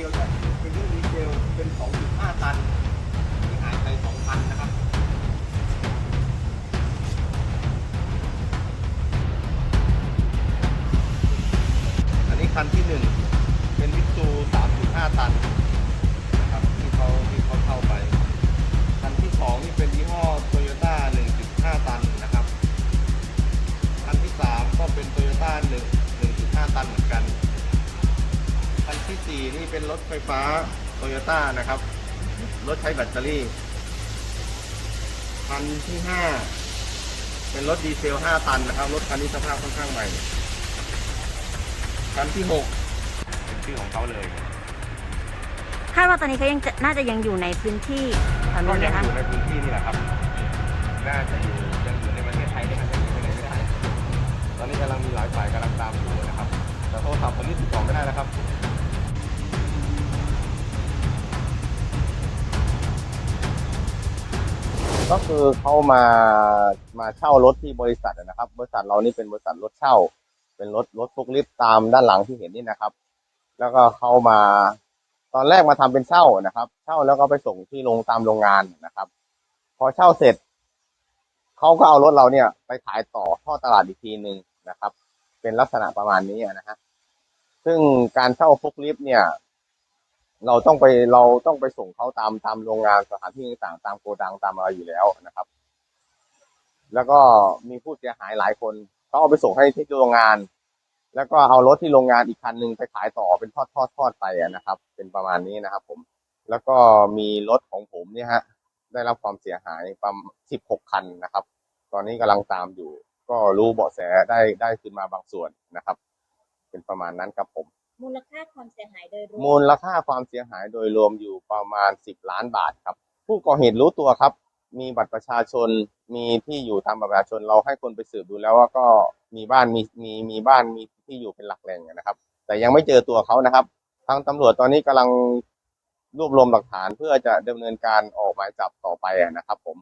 ดียวจะเป็นดีเซลเป็น 2.5 ตัน ที่หายไป2,000นะครับอันนี้คันที่ 1 เป็นวิตู3.5 ตันนะครับที่เขาที่เขาเข้าไป คันที่ 2 นี่เป็นยี่ห้อโตโยต้า1.5 ตันนะครับ คันที่ 3 ก็เป็นโตโยต้า1 1.5ตันเหมือนกัน สี่นี่เป็นรถไฟฟ้าโตโยต้านะครับ รถใช้แบตเตอรี่คันที่ห้าเป็นรถดีเซลห้าตันนะครับ รถคันนี้สภาพค่อนข้างใหม่ คันที่หกเป็นชื่อของเขาเลยคาดว่าตอนนี้เขายังจะน่าจะยังอยู่ในพื้นที่แถวก็นี้ยังนะคะอยู่ในพื้นที่นี่แหละครับ น่าจะอยู่ยังอยู่ในประเทศไทยนี่ครับยังอยู่ไปไหนไม่ได้ ตอนนี้กำลังมีหลายฝ่ายกำลังตามอยู่นะครับ แต่โทรศัพท์ผมนี่ติดต่อไม่ได้นะครับ ก็คือเขามามาเช่ารถที่บริษัทนะครับ บริษัทเรานี่เป็นบริษัทรถเช่า เป็นรถรถฟุกลิฟต์ตามด้านหลังที่เห็นนี่นะครับ แล้วก็เขามาตอนแรกมาทำเป็นเช่านะครับ เช่าแล้วก็ไปส่งที่โรงตามโรงงานนะครับ พอเช่าเสร็จเขาก็เอารถเราเนี่ย ไปขายต่อท่อตลาดอีกทีหนึ่งนะครับ เป็นลักษณะประมาณนี้นะฮะซึ่งการเช่าฟุกลิฟต์เนี่ย เราต้องไปเราต้องไปส่งเขาตามตามโรงงานสถานที่ต่างๆตามโกดังตามอะไรอยู่แล้วนะครับ แล้วก็มีผู้เสียหายหลายคนเขาเอาไปส่งให้ที่โรงงาน แล้วก็เอารถที่โรงงานอีกคันหนึ่งไปขายต่อเป็นทอดทอดทอดไปนะครับ เป็นประมาณนี้นะครับ ผม แล้วก็มีรถของผมเนี่ยฮะ ได้รับความเสียหายประมาณสิบหกคันนะครับ ตอนนี้กำลังตามอยู่ ก็รู้เบาะแสได้ได้ขึ้นมาบางส่วนนะครับ เป็นประมาณนั้นครับผม มูลค่าความเสียหายโดยรวมมูลค่าความเสียหายโดยรวมอยู่ประมาณ 10 ล้านบาทครับ ผู้ก่อเหตุรู้ตัวครับ มีบัตรประชาชนมีที่อยู่ตามบัตรประชาชนเราให้คนไปสืบดูแล้วว่าก็มีบ้านมีมีมีบ้านมีที่อยู่เป็นหลักแหล่งนะครับ แต่ยังไม่เจอตัวเขานะครับ ทางตำรวจตอนนี้กำลังรวบรวมหลักฐานเพื่อจะดำเนินการออกหมายจับต่อไปนะครับผม